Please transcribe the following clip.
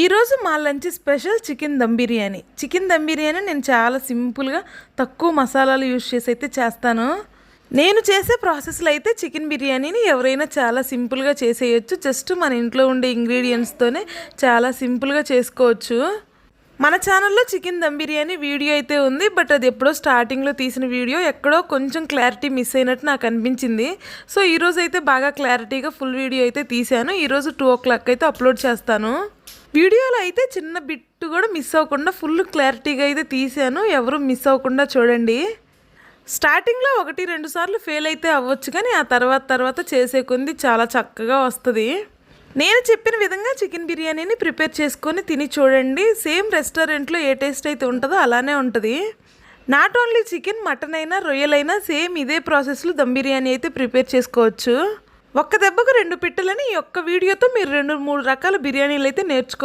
ఈరోజు మా lunch special chicken dum biryani. Chicken dum biryani నేను చాలా సింపుల్గా తక్కువ మసాలాలు యూజ్ చేసి అయితే చేస్తాను. నేను చేసే ప్రాసెస్లో అయితే చికెన్ బిర్యానీని ఎవరైనా చాలా సింపుల్గా చేసేయచ్చు. జస్ట్ మన ఇంట్లో ఉండే ఇంగ్రీడియంట్స్తోనే చాలా సింపుల్గా చేసుకోవచ్చు. మన ఛానల్లో చికెన్ దమ్ బిర్యానీ వీడియో అయితే ఉంది బట్ అది ఎప్పుడో స్టార్టింగ్లో తీసిన వీడియో ఎక్కడో కొంచెం క్లారిటీ మిస్ అయినట్టు నాకు అనిపించింది. సో ఈరోజు అయితే బాగా క్లారిటీగా ఫుల్ వీడియో అయితే తీశాను. ఈరోజు టూ ఓ క్లాక్ అయితే అప్లోడ్ చేస్తాను. వీడియోలో అయితే చిన్న బిట్టు కూడా మిస్ అవ్వకుండా ఫుల్ క్లారిటీగా అయితే తీశాను. ఎవరు మిస్ అవ్వకుండా చూడండి. స్టార్టింగ్లో ఒకటి రెండు సార్లు ఫెయిల్ అయితే అవ్వచ్చు కానీ ఆ తర్వాత తర్వాత చేసే కొంది చాలా చక్కగా వస్తుంది. నేను చెప్పిన విధంగా చికెన్ బిర్యానీని ప్రిపేర్ చేసుకొని తిని చూడండి. సేమ్ రెస్టారెంట్లో ఏ టేస్ట్ అయితే ఉంటుందో అలానే ఉంటుంది. నాట్ ఓన్లీ చికెన్ మటన్ అయినా రొయ్యలైనా సేమ్ ఇదే ప్రాసెస్లో దమ్ బిర్యానీ అయితే ప్రిపేర్ చేసుకోవచ్చు. ఒక్క దెబ్బకు రెండు పిట్టలని ఈ ఒక్క వీడియోతో మీరు రెండు మూడు రకాల బిర్యానీలు అయితే నేర్చుకోవచ్చు